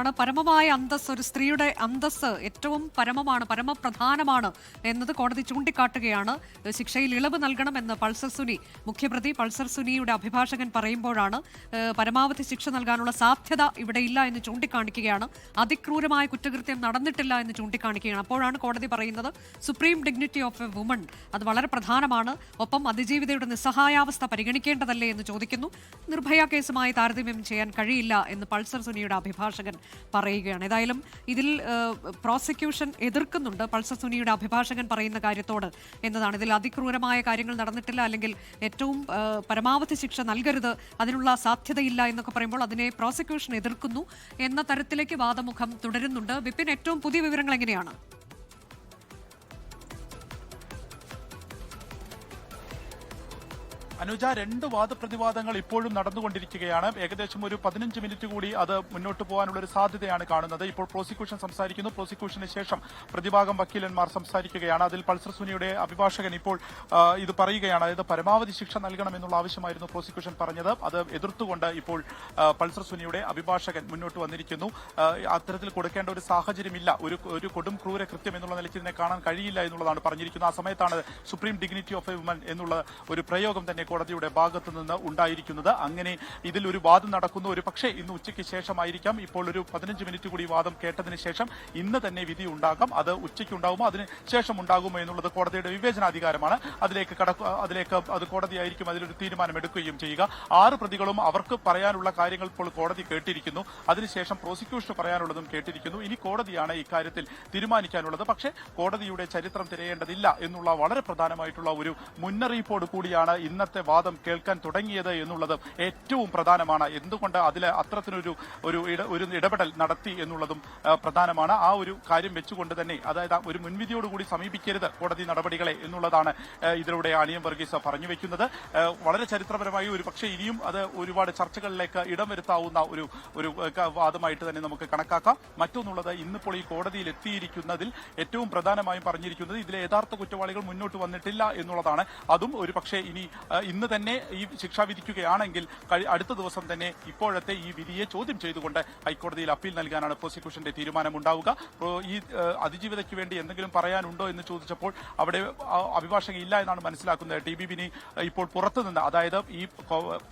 ആണ് പരമമായ അന്തസ് ഒരു സ്ത്രീയുടെ അന്തസ് ഏറ്റവും പരമമാണ് പരമപ്രധാനമാണ് എന്നത് കോടതി ചൂണ്ടിക്കാട്ടുകയാണ്. ശിക്ഷയിൽ ഇളവ് നൽകണമെന്ന് പൾസർ സുനി മുഖ്യപ്രതി പൾസർ സുനിയുടെ അഭിഭാഷകൻ പറയുമ്പോഴാണ് പരമാവധി ശിക്ഷ നൽകാനുള്ള സാധ്യത ഇവിടെ ഇല്ല എന്ന് ചൂണ്ടിക്കാണിക്കുകയാണ്. അതിക്രൂരമായ കുറ്റകൃത്യം നടന്നിട്ടില്ല എന്ന് ചൂണ്ടിക്കാണിക്കുകയാണ്. അപ്പോഴാണ് കോടതി പറയുന്നത് supreme dignity of a woman അത് വളരെ പ്രധാനമാണ്. ഒപ്പം അതിജീവിതയുടെ നിസ്സഹായാവസ്ഥ പരിഗണിക്കേണ്ടതല്ലേ എന്ന് ചോദിക്കുന്നു. നിർഭയ കേസുമായി താരതമ്യം ചെയ്യാൻ കഴിയില്ല എന്ന് പൾസർ സുനിയുടെ അഭിഭാഷകൻ പറയുകയാണ്. ഏതായാലും ഇതിൽ പ്രോസിക്യൂഷൻ എതിർക്കുന്നുണ്ട്. പൾസർ സുനിയുടെ അഭിഭാഷകൻ പറയുന്ന കാര്യത്തോട് എന്നതാണ്. ഇതിൽ അതിക്രൂരമായ കാര്യങ്ങൾ നടന്നിട്ടില്ല. അല്ലെങ്കിൽ ഏറ്റവും പരമാവധി ശിക്ഷ നൽകരുത്. അതിനുള്ള സാധ്യതയില്ല എന്നൊക്കെ പറയുമ്പോൾ അതിനെ പ്രോസിക്യൂഷൻ എതിർക്കുന്നു എന്ന തരത്തിലേക്ക് വാദമുഖം തുടരുന്നുണ്ട്. വിപിൻ ഏറ്റവും പുതിയ വിവരങ്ങൾ എങ്ങനെയാണ്? അനുജ രണ്ട് വാദപ്രതിവാദങ്ങൾ ഇപ്പോഴും നടന്നുകൊണ്ടിരിക്കുകയാണ്. ഏകദേശം ഒരു പതിനഞ്ച് മിനിറ്റ് കൂടി അത് മുന്നോട്ട് പോകാനുള്ള ഒരു സാധ്യതയാണ് കാണുന്നത്. ഇപ്പോൾ പ്രോസിക്യൂഷൻ സംസാരിക്കുന്നു. പ്രോസിക്യൂഷന് ശേഷം പ്രതിഭാഗം വക്കീലന്മാർ സംസാരിക്കുകയാണ്. അതിൽ പൾസർ സുനിയുടെ അഭിഭാഷകൻ ഇപ്പോൾ ഇത് പറയുകയാണ്. അതായത് പരമാവധി ശിക്ഷ നൽകണമെന്നുള്ള ആവശ്യമായിരുന്നു പ്രോസിക്യൂഷൻ പറഞ്ഞത്. അത് എതിർത്തുകൊണ്ട് ഇപ്പോൾ പൾസർ സുനിയുടെ അഭിഭാഷകൻ മുന്നോട്ട് വന്നിരിക്കുന്നു. അത്തരത്തിൽ കൊടുക്കേണ്ട ഒരു സാഹചര്യമില്ല. ഒരു ഒരു കൊടും ക്രൂര കൃത്യം എന്നുള്ള നിലയ്ക്ക് ഇതിനെ കാണാൻ കഴിയില്ല എന്നുള്ളതാണ് പറഞ്ഞിരിക്കുന്നത്. ആ സമയത്താണ് supreme dignity of a woman എന്നുള്ള ഒരു പ്രയോഗം തന്നെ കോടതിയുടെ ഭാഗത്തു നിന്ന് ഉണ്ടായിരിക്കുന്നത്. അങ്ങനെ ഇതിൽ ഒരു വാദം നടക്കുന്നു. ഒരു പക്ഷേ ഇന്ന് ഉച്ചയ്ക്ക് ശേഷമായിരിക്കാം. ഇപ്പോൾ ഒരു പതിനഞ്ച് മിനിറ്റ് കൂടി വാദം കേട്ടതിന് ശേഷം ഇന്ന് തന്നെ വിധി ഉണ്ടാകാം. അത് ഉച്ചയ്ക്ക് ഉണ്ടാകുമോ അതിന് ശേഷം ഉണ്ടാകുമോ എന്നുള്ളത് കോടതിയുടെ വിവേചനാധികാരമാണ്. അതിലേക്ക് അതിലേക്ക് അത് കോടതിയായിരിക്കും അതിലൊരു തീരുമാനമെടുക്കുകയും ചെയ്യുക. ആറ് പ്രതികളും അവർക്ക് പറയാനുള്ള കാര്യങ്ങൾ ഇപ്പോൾ കോടതി കേട്ടിരിക്കുന്നു. അതിനുശേഷം പ്രോസിക്യൂഷന് പറയാനുള്ളതും കേട്ടിരിക്കുന്നു. ഇനി കോടതിയാണ് ഇക്കാര്യത്തിൽ തീരുമാനിക്കാനുള്ളത്. പക്ഷേ കോടതിയുടെ ചരിത്രം തിരയേണ്ടതില്ല എന്നുള്ള വളരെ പ്രധാനമായിട്ടുള്ള ഒരു മുന്നറിയിപ്പോട് കൂടിയാണ് ഇന്നത്തെ വാദം കേൾക്കാൻ തുടങ്ങിയത് എന്നുള്ളത് ഏറ്റവും പ്രധാനമാണ്. എന്തുകൊണ്ട് അതിൽ അത്തരത്തിനൊരു ഒരു ഒരു ഇടപെടൽ നടത്തി എന്നുള്ളതും പ്രധാനമാണ്. ആ ഒരു കാര്യം വെച്ചുകൊണ്ട് തന്നെ അതായത് ഒരു മുൻവിധിയോടുകൂടി സമീപിക്കരുത് കോടതി നടപടികളെ എന്നുള്ളതാണ് ഇതിലൂടെ ആണിയം വർഗീസ് പറഞ്ഞു വെക്കുന്നത്. വളരെ ചരിത്രപരമായി ഒരു പക്ഷേ ഇനിയും അത് ഒരുപാട് ചർച്ചകളിലേക്ക് ഇടം വരുത്താവുന്ന ഒരു ഒരു വാദമായിട്ട് തന്നെ നമുക്ക് കണക്കാക്കാം. മറ്റൊന്നുള്ളത് ഇന്നിപ്പോൾ ഈ കോടതിയിൽ എത്തിയിരിക്കുന്നതിൽ ഏറ്റവും പ്രധാനമായും പറഞ്ഞിരിക്കുന്നത് ഇതിലെ യഥാർത്ഥ കുറ്റവാളികൾ മുന്നോട്ട് വന്നിട്ടില്ല എന്നുള്ളതാണ്. അതും ഒരു പക്ഷേ ഇനി ഇന്ന് തന്നെ ഈ ശിക്ഷ വിധിക്കുകയാണെങ്കിൽ അടുത്ത ദിവസം തന്നെ ഇപ്പോഴത്തെ ഈ വിധിയെ ചോദ്യം ചെയ്തുകൊണ്ട് ഹൈക്കോടതിയിൽ അപ്പീൽ നൽകാനാണ് പ്രോസിക്യൂഷന്റെ തീരുമാനമുണ്ടാവുക. ഈ അതിജീവിതയ്ക്ക് വേണ്ടി എന്തെങ്കിലും പറയാനുണ്ടോ എന്ന് ചോദിച്ചപ്പോൾ അവിടെ അഭിഭാഷകൻ അഭിഭാഷക ഇല്ല എന്നാണ് മനസ്സിലാക്കുന്നത്. ടി ബി ബിനി ഇപ്പോൾ പുറത്തു നിന്ന് അതായത് ഈ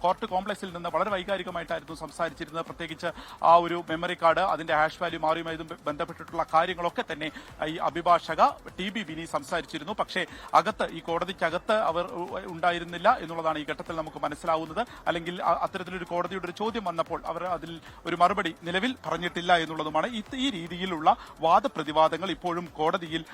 കോർട്ട് കോംപ്ലക്സിൽ നിന്ന് വളരെ വൈകാരികമായിട്ടായിരുന്നു സംസാരിച്ചിരുന്നത്. പ്രത്യേകിച്ച് ആ ഒരു മെമ്മറി കാർഡ് അതിന്റെ ഹാഷ് വാല്യൂ മാറിയുമായതും ബന്ധപ്പെട്ടിട്ടുള്ള കാര്യങ്ങളൊക്കെ തന്നെ ഈ അഭിഭാഷക ടി ബി ബിനി സംസാരിച്ചിരുന്നു. പക്ഷേ അകത്ത് ഈ കോടതിക്കകത്ത് അവർ ഉണ്ടായിരുന്നില്ല. എന്നുള്ളതാണ് ഈ ഘട്ടത്തിൽ നമുക്ക് മനസ്സിലാവുന്നത്. അല്ലെങ്കിൽ അത്തരത്തിലൊരു കോടതിയുടെ ഒരു ചോദ്യം വന്നപ്പോൾ അവർ അതിൽ ഒരു മറുപടി നിലവിൽ പറഞ്ഞിട്ടില്ല എന്നുള്ളതുമാണ്. ഈ രീതിയിലുള്ള വാദപ്രതിവാദങ്ങൾ ഇപ്പോഴും കോടതിയിൽ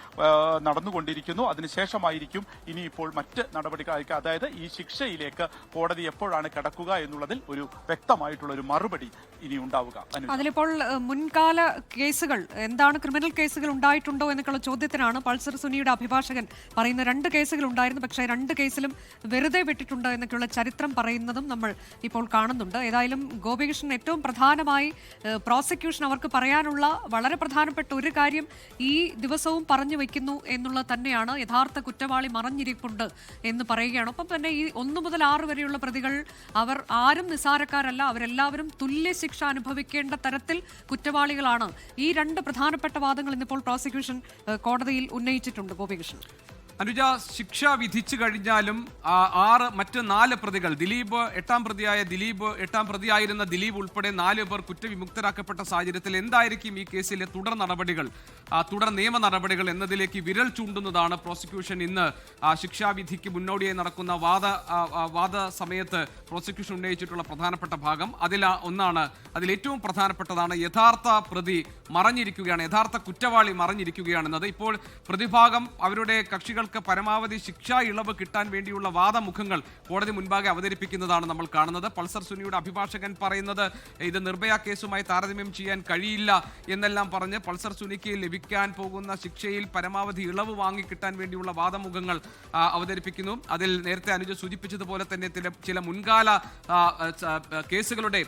നടന്നുകൊണ്ടിരിക്കുന്നു. അതിനുശേഷമായിരിക്കും ഇപ്പോൾ മറ്റ് നടപടികൾ അതായത് ഈ ശിക്ഷയിലേക്ക് കോടതി എപ്പോഴാണ് കടക്കുക എന്നുള്ളതിൽ ഒരു വ്യക്തമായിട്ടുള്ള ഒരു മറുപടി ഇനി ഉണ്ടാവുക. അതിലിപ്പോൾ മുൻകാല കേസുകൾ എന്താണ് ക്രിമിനൽ കേസുകൾ ഉണ്ടായിട്ടുണ്ടോ എന്നൊക്കെയുള്ള ചോദ്യത്തിനാണ് പൾസർ സുനിയുടെ അഭിഭാഷകൻ പറയുന്ന രണ്ട് കേസുകൾ ഉണ്ടായിരുന്നു പക്ഷേ രണ്ട് കേസിലും വെറുതെ വിട്ടിട്ടുണ്ട് എന്നൊക്കെയുള്ള ചരിത്രം പറയുന്നതും നമ്മൾ ഇപ്പോൾ കാണുന്നുണ്ട്. ഏതായാലും ഗോപികൃഷ്ണൻ ഏറ്റവും പ്രധാനമായി പ്രോസിക്യൂഷൻ അവർക്ക് പറയാനുള്ള വളരെ പ്രധാനപ്പെട്ട ഒരു കാര്യം ഈ ദിവസവും പറഞ്ഞു വെക്കുന്നു എന്നുള്ളത് തന്നെയാണ്. യഥാർത്ഥ കുറ്റവാളി മറഞ്ഞിരിപ്പുണ്ട് എന്ന് പറയുകയാണ്. ഒപ്പം തന്നെ ഈ ഒന്ന് മുതൽ ആറ് വരെയുള്ള പ്രതികൾ അവർ ആരും നിസാരക്കാരല്ല അവരെല്ലാവരും തുല്യ ശിക്ഷ അനുഭവിക്കേണ്ട തരത്തിൽ കുറ്റവാളികളാണ്. ഈ രണ്ട് പ്രധാനപ്പെട്ട വാദങ്ങൾ ഇന്നിപ്പോൾ പ്രോസിക്യൂഷൻ കോടതിയിൽ ഉന്നയിച്ചിട്ടുണ്ട് ഗോപികൃഷ്ണൻ. അനുജ ശിക്ഷ വിധിച്ചു കഴിഞ്ഞാലും ആറ് മറ്റ് നാല് പ്രതികൾ ദിലീപ് എട്ടാം പ്രതിയായ ദിലീപ് എട്ടാം പ്രതിയായിരുന്ന ദിലീപ് ഉൾപ്പെടെ നാല് പേർ കുറ്റവിമുക്തരാക്കപ്പെട്ട സാഹചര്യത്തിൽ എന്തായിരിക്കും ഈ കേസിലെ തുടർ നടപടികൾ? തുടർ നിയമ നടപടികൾ എന്നതിലേക്ക് വിരൽ ചൂണ്ടുന്നതാണ് പ്രോസിക്യൂഷൻ ഇന്ന്. ശിക്ഷാവിധിക്ക് മുന്നോടിയായി നടക്കുന്ന വാദ വാദ സമയത്ത് പ്രോസിക്യൂഷൻ ഉന്നയിച്ചിട്ടുള്ള പ്രധാനപ്പെട്ട ഭാഗം അതിൽ ഒന്നാണ്. അതിൽ ഏറ്റവും പ്രധാനപ്പെട്ടതാണ് യഥാർത്ഥ പ്രതി മറഞ്ഞിരിക്കുകയാണ് യഥാർത്ഥ കുറ്റവാളി മറഞ്ഞിരിക്കുകയാണെന്നത്. ഇപ്പോൾ പ്രതിഭാഗം അവരുടെ കക്ഷികൾക്ക് പരമാവധി ശിക്ഷാ ഇളവ് കിട്ടാൻ വേണ്ടിയുള്ള വാദമുഖങ്ങൾ കോടതി മുൻപാകെ അവതരിപ്പിക്കുന്നതാണ് നമ്മൾ കാണുന്നത്. പൾസർ സുനിയുടെ അഭിഭാഷകൻ പറയുന്നത് ഇത് നിർഭയ കേസുമായി താരതമ്യം ചെയ്യാൻ കഴിയില്ല എന്നെല്ലാം പറഞ്ഞ് പൾസർ സുനിക്ക് ലഭിക്കാൻ പോകുന്ന ശിക്ഷയിൽ പരമാവധി ഇളവ് വാങ്ങിക്കിട്ടാൻ വേണ്ടിയുള്ള വാദമുഖങ്ങൾ അവതരിപ്പിക്കുന്നു. അതിൽ നേരത്തെ അനുജ സൂചിപ്പിച്ചതുപോലെ തന്നെ ചില മുൻകാല കേസുകളുടെ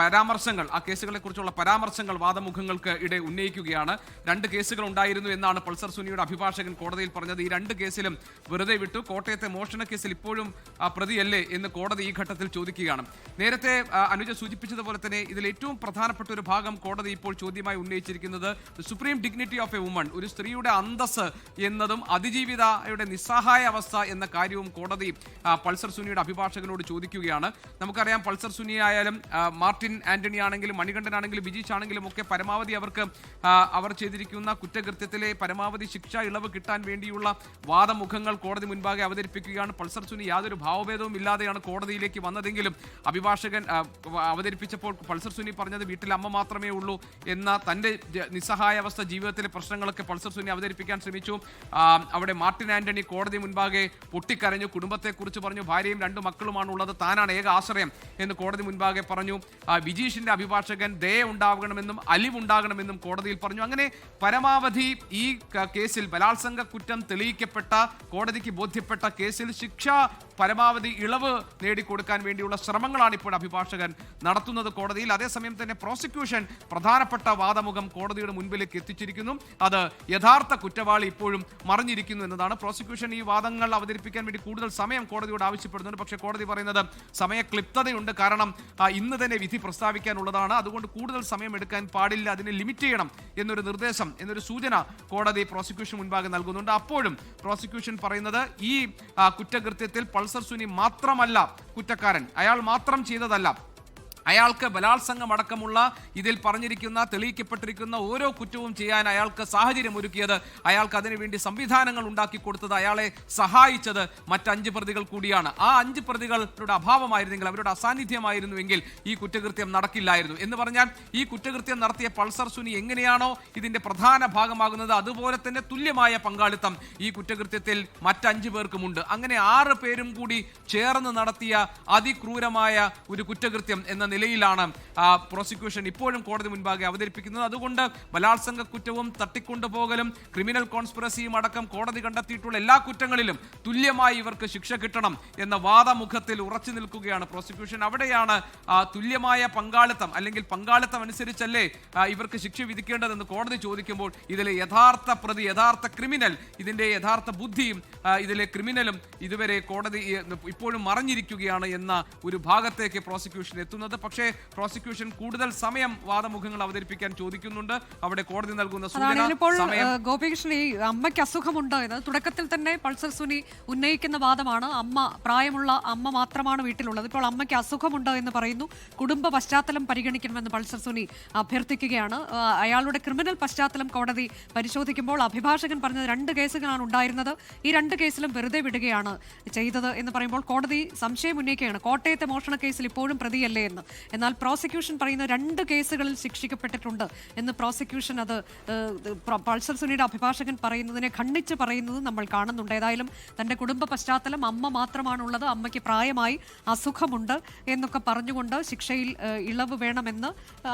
പരാമർശങ്ങൾ ആ കേസുകളെ കുറിച്ചുള്ള പരാമർശങ്ങൾ വാദമുഖങ്ങൾക്ക് ഇടെ ഉന്നയിക്കുകയാണ്. രണ്ട് കേസുകൾ ഉണ്ടായിരുന്നു എന്നാണ് പൾസർ സുനിയുടെ അഭിഭാഷകൻ കോടതിയിൽ പറഞ്ഞത്. ഈ രണ്ട് കേസിലും വെറുതെ വിട്ടു. കോട്ടയത്തെ മോഷണ കേസിൽ ഇപ്പോഴും പ്രതിയല്ലേ എന്ന് കോടതി ഈ ഘട്ടത്തിൽ ചോദിക്കുകയാണ്. നേരത്തെ അനുജ സൂചിപ്പിച്ചതുപോലെ തന്നെ ഇതിൽ ഏറ്റവും പ്രധാനപ്പെട്ട ഒരു ഭാഗം കോടതി ഇപ്പോൾ ചോദ്യമായി ഉന്നയിച്ചിരിക്കുന്നത് supreme dignity of a woman ഒരു സ്ത്രീയുടെ അന്തസ് എന്നതും അതിജീവിതയുടെ നിസ്സഹായ അവസ്ഥ എന്ന കാര്യവും കോടതി പൾസർ സുനിയുടെ അഭിഭാഷകനോട് ചോദിക്കുകയാണ്. നമുക്കറിയാം പൾസർ സുനി ആയാലും മാർട്ടിൻ ആന്റണി ആണെങ്കിലും മണികണ്ഠൻ ആണെങ്കിലും ബിജീഷ് ആണെങ്കിലും ഒക്കെ പരമാവധി അവർക്ക് അവർ ചെയ്തിരിക്കുന്ന കുറ്റകൃത്യത്തിലെ പരമാവധി ശിക്ഷ ഇളവ് കിട്ടാൻ വേണ്ടിയുള്ള വാദമുഖങ്ങൾ കോടതി മുൻപാകെ അവതരിപ്പിക്കുകയാണ്. പൾസർ സുനി യാതൊരു ഭാവഭേദവും ഇല്ലാതെയാണ് കോടതിയിലേക്ക് വന്നതെങ്കിലും അഭിഭാഷകൻ അവതരിപ്പിച്ചപ്പോൾ പൾസർ സുനി പറഞ്ഞത് വീട്ടിൽ അമ്മ മാത്രമേ ഉള്ളൂ എന്ന തന്റെ നിസ്സഹായ നിസ്സഹായാവസ്ഥ ജീവിതത്തിലെ പ്രശ്നങ്ങളൊക്കെ പൾസർ സുനി അവതരിപ്പിക്കാൻ ശ്രമിച്ചു. അവിടെ മാർട്ടിൻ ആന്റണി കോടതി മുൻപാകെ പൊട്ടിക്കരഞ്ഞു. കുടുംബത്തെക്കുറിച്ച് പറഞ്ഞു. ഭാര്യയും രണ്ടു മക്കളുമാണ് ഉള്ളത്. താനാണ് ഏക ആശ്രയം എന്ന് കോടതി മുൻപാകെ പറഞ്ഞു. വിജീഷിന്റെ അഭിഭാഷകൻ ദയ ഉണ്ടാകണമെന്നും അലിവുണ്ടാകണമെന്നും കോടതിയിൽ പറഞ്ഞു. അങ്ങനെ പരമാവധി ഈ കേസിൽ ബലാത്സംഗ കുറ്റം തെളിയിക്കപ്പെട്ട കോടതിക്ക് ബോധ്യപ്പെട്ട കേസിൽ ശിക്ഷ പരമാവധി ഇളവ് നേടിക്കൊടുക്കാൻ വേണ്ടിയുള്ള ശ്രമങ്ങളാണ് ഇപ്പോൾ അഭിഭാഷകൻ നടത്തുന്നത് കോടതിയിൽ. അതേസമയം തന്നെ പ്രോസിക്യൂഷൻ പ്രധാനപ്പെട്ട വാദമുഖം കോടതിയുടെ മുൻപിലേക്ക് എത്തിച്ചിരിക്കുന്നു. അത് യഥാർത്ഥ കുറ്റവാളി ഇപ്പോഴും മറിഞ്ഞിരിക്കുന്നു എന്നതാണ്. പ്രോസിക്യൂഷൻ ഈ വാദങ്ങൾ അവതരിപ്പിക്കാൻ വേണ്ടി കൂടുതൽ സമയം കോടതിയോട് ആവശ്യപ്പെടുന്നുണ്ട്. പക്ഷേ കോടതി പറയുന്നത് സമയക്ലിപ്തതയുണ്ട്. കാരണം ഇന്ന് തന്നെ വിധി പ്രസ്താവിക്കാനുള്ളതാണ്. അതുകൊണ്ട് കൂടുതൽ സമയം എടുക്കാൻ പാടില്ല. അതിനെ ലിമിറ്റ് ചെയ്യണം എന്നൊരു നിർദ്ദേശം എന്നൊരു സൂചന കോടതി പ്രോസിക്യൂഷൻ മുൻപാകെ നൽകുന്നുണ്ട്. അപ്പോഴും പ്രോസിക്യൂഷൻ പറയുന്നത് ഈ കുറ്റകൃത്യത്തിൽ പൾസർ സുനി മാത്രമല്ല കുറ്റക്കാരൻ. അയാൾ മാത്രം ചെയ്തതല്ല. അയാൾക്ക് ബലാത്സംഗം അടക്കമുള്ള ഇതിൽ പറഞ്ഞിരിക്കുന്ന തെളിയിക്കപ്പെട്ടിരിക്കുന്ന ഓരോ കുറ്റവും ചെയ്യാൻ അയാൾക്ക് സാഹചര്യം ഒരുക്കിയത് അയാൾക്ക് അതിനുവേണ്ടി സംവിധാനങ്ങൾ ഉണ്ടാക്കി കൊടുത്തത് അയാളെ സഹായിച്ചത് മറ്റഞ്ച് പ്രതികൾ കൂടിയാണ്. ആ അഞ്ച് പ്രതികളുടെ അഭാവമായിരുന്നെങ്കിൽ അവരുടെ അസാന്നിധ്യമായിരുന്നുവെങ്കിൽ ഈ കുറ്റകൃത്യം നടക്കില്ലായിരുന്നു. എന്ന് പറഞ്ഞാൽ ഈ കുറ്റകൃത്യം നടത്തിയ പൾസർ സുനി എങ്ങനെയാണോ ഇതിന്റെ പ്രധാന ഭാഗമാകുന്നത് അതുപോലെ തന്നെ തുല്യമായ പങ്കാളിത്തം ഈ കുറ്റകൃത്യത്തിൽ മറ്റഞ്ച് പേർക്കുമുണ്ട്. അങ്ങനെ ആറ് പേരും കൂടി ചേർന്ന് നടത്തിയ അതിക്രൂരമായ ഒരു കുറ്റകൃത്യം എന്ന നിലയിലാണ്. പ്രോസിക്യൂഷൻ ഇപ്പോഴും കോടതി മുൻപാകെ അവതരിപ്പിക്കുന്നത് അതുകൊണ്ട് ബലാത്സംഗ കുറ്റവും തട്ടിക്കൊണ്ടുപോകലും ക്രിമിനൽ കോൺസ്പിറസിയും അടക്കം കോടതി കണ്ടെത്തിയിട്ടുള്ള എല്ലാ കുറ്റങ്ങളിലും തുല്യമായി ഇവർക്ക് ശിക്ഷ കിട്ടണം എന്ന വാദമുഖത്തിൽ ഉറച്ചു നിൽക്കുകയാണ് പ്രോസിക്യൂഷൻ അവിടെയാണ് തുല്യമായ പങ്കാളിത്തം അല്ലെങ്കിൽ പങ്കാളിത്തം അനുസരിച്ചല്ലേ ഇവർക്ക് ശിക്ഷ വിധിക്കേണ്ടതെന്ന് കോടതി ചോദിക്കുമ്പോൾ ഇതിലെ യഥാർത്ഥ പ്രതി യഥാർത്ഥ ക്രിമിനൽ ഇതിന്റെ യഥാർത്ഥ ബുദ്ധിയും ഇതിലെ ക്രിമിനലും ഇതുവരെ കോടതി ഇപ്പോഴും മറഞ്ഞിരിക്കുകയാണ് എന്ന ഒരു ഭാഗത്തേക്ക് പ്രോസിക്യൂഷൻ എത്തുന്നത്. പക്ഷേ പ്രോസിക്യൂഷൻ കൂടുതൽ സമയം വാദമുഖങ്ങൾ അവതരിപ്പിക്കാൻ ചോദിക്കുന്നുണ്ട്. അവിടെ കോടതി നൽകുന്ന സൂചന ഗോപികൃഷ്ണൻ ഈ അമ്മയ്ക്ക് അസുഖമുണ്ടോ. എന്ന് തുടക്കത്തിൽ തന്നെ പൾസർ സുനി ഉന്നയിക്കുന്ന വാദമാണ്. അമ്മ പ്രായമുള്ള അമ്മ മാത്രമാണ് വീട്ടിലുള്ളത്. ഇപ്പോൾ അമ്മയ്ക്ക് അസുഖമുണ്ടോ എന്ന് പറയുന്നു. കുടുംബ പശ്ചാത്തലം പരിഗണിക്കണമെന്ന് പൾസർ സുനി അഭ്യർത്ഥിക്കുകയാണ്. അയാളുടെ ക്രിമിനൽ പശ്ചാത്തലം കോടതി പരിശോധിക്കുമ്പോൾ അഭിഭാഷകൻ പറഞ്ഞത് രണ്ട് കേസുകളാണ് ഉണ്ടായിരുന്നത്. ഈ രണ്ട് കേസിലും വെറുതെ വിടുകയാണ് ചെയ്തത് എന്ന് പറയുമ്പോൾ കോടതി സംശയം ഉന്നയിക്കുകയാണ്. കോട്ടയത്തെ മോഷണ കേസിൽ ഇപ്പോഴും പ്രതിയല്ലേ എന്ന്. എന്നാൽ പ്രോസിക്യൂഷൻ പറയുന്ന രണ്ട് കേസുകളിൽ ശിക്ഷിക്കപ്പെട്ടിട്ടുണ്ട് എന്ന് പ്രോസിക്യൂഷൻ അത് പൾസർ സുനിയുടെ അഭിഭാഷകൻ പറയുന്നതിനെ ഖണ്ഡിച്ച് പറയുന്നത് നമ്മൾ കാണുന്നുണ്ട്. ഏതായാലും തന്റെ കുടുംബ പശ്ചാത്തലം അമ്മ മാത്രമാണുള്ളത്. അമ്മയ്ക്ക് പ്രായമായി അസുഖമുണ്ട് എന്നൊക്കെ പറഞ്ഞുകൊണ്ട് ശിക്ഷയിൽ ഇളവ് വേണമെന്ന്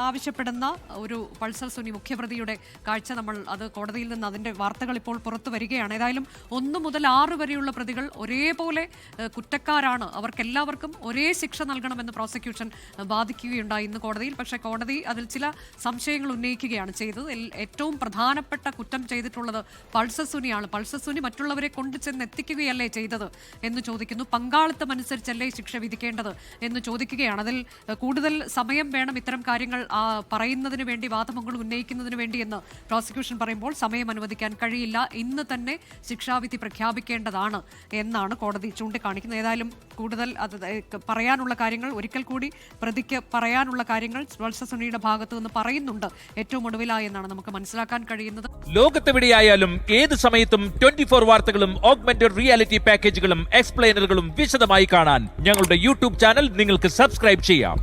ആവശ്യപ്പെടുന്ന ഒരു പൾസർ സുനി മുഖ്യപ്രതിയുടെ കാഴ്ച നമ്മൾ അത് കോടതിയിൽ നിന്ന് അതിന്റെ വാർത്തകൾ ഇപ്പോൾ പുറത്തു വരികയാണ്. ഏതായാലും ഒന്ന് മുതൽ ആറ് വരെയുള്ള പ്രതികൾ ഒരേപോലെ കുറ്റക്കാരാണ്. അവർക്കെല്ലാവർക്കും ഒരേ ശിക്ഷ നൽകണമെന്ന് പ്രോസിക്യൂഷൻ ബാധിക്കുകയുണ്ടായി ഇന്ന് കോടതിയിൽ. പക്ഷേ കോടതി അതിൽ ചില സംശയങ്ങൾ ഉന്നയിക്കുകയാണ് ചെയ്തത്. ഏറ്റവും പ്രധാനപ്പെട്ട കുറ്റം ചെയ്തിട്ടുള്ളത് പൾസസുനിയാണ്. പൾസസുനി മറ്റുള്ളവരെ കൊണ്ടു ചെന്ന് എത്തിക്കുകയല്ലേ ചെയ്തത് എന്ന് ചോദിക്കുന്നു. പങ്കാളിത്തം അനുസരിച്ചല്ലേ ശിക്ഷ വിധിക്കേണ്ടത് എന്ന് ചോദിക്കുകയാണ്. അതിൽ കൂടുതൽ സമയം വേണം ഇത്തരം കാര്യങ്ങൾ പറയുന്നതിന് വേണ്ടി വാദമുകൾ ഉന്നയിക്കുന്നതിന് വേണ്ടി എന്ന് പ്രോസിക്യൂഷൻ പറയുമ്പോൾ സമയം അനുവദിക്കാൻ കഴിയില്ല. ഇന്ന് തന്നെ ശിക്ഷാവിധി പ്രഖ്യാപിക്കേണ്ടതാണ് എന്നാണ് കോടതി ചൂണ്ടിക്കാണിക്കുന്നത്. ഏതായാലും കൂടുതൽ അത് പറയാനുള്ള കാര്യങ്ങൾ ഒരിക്കൽ കൂടി പ്രതിക്ക് പറയാനുള്ള കാര്യങ്ങൾ വത്സ സുനിയുടെ ഭാഗത്തു നിന്ന് പറയുന്നുണ്ട്. ഏറ്റവും ഒടുവിലായി എന്നാണ് നമുക്ക് മനസ്സിലാക്കാൻ കഴിയുന്നത്. ലോകത്തെവിടെയായാലും ഏത് സമയത്തും ട്വന്റി ഫോർ വാർത്തകളും ഓഗ്മെന്റഡ് റിയാലിറ്റി പാക്കേജുകളും എക്സ്പ്ലെയിനറുകളും വിശദമായി കാണാൻ ഞങ്ങളുടെ യൂട്യൂബ് ചാനൽ നിങ്ങൾക്ക് സബ്സ്ക്രൈബ് ചെയ്യാം.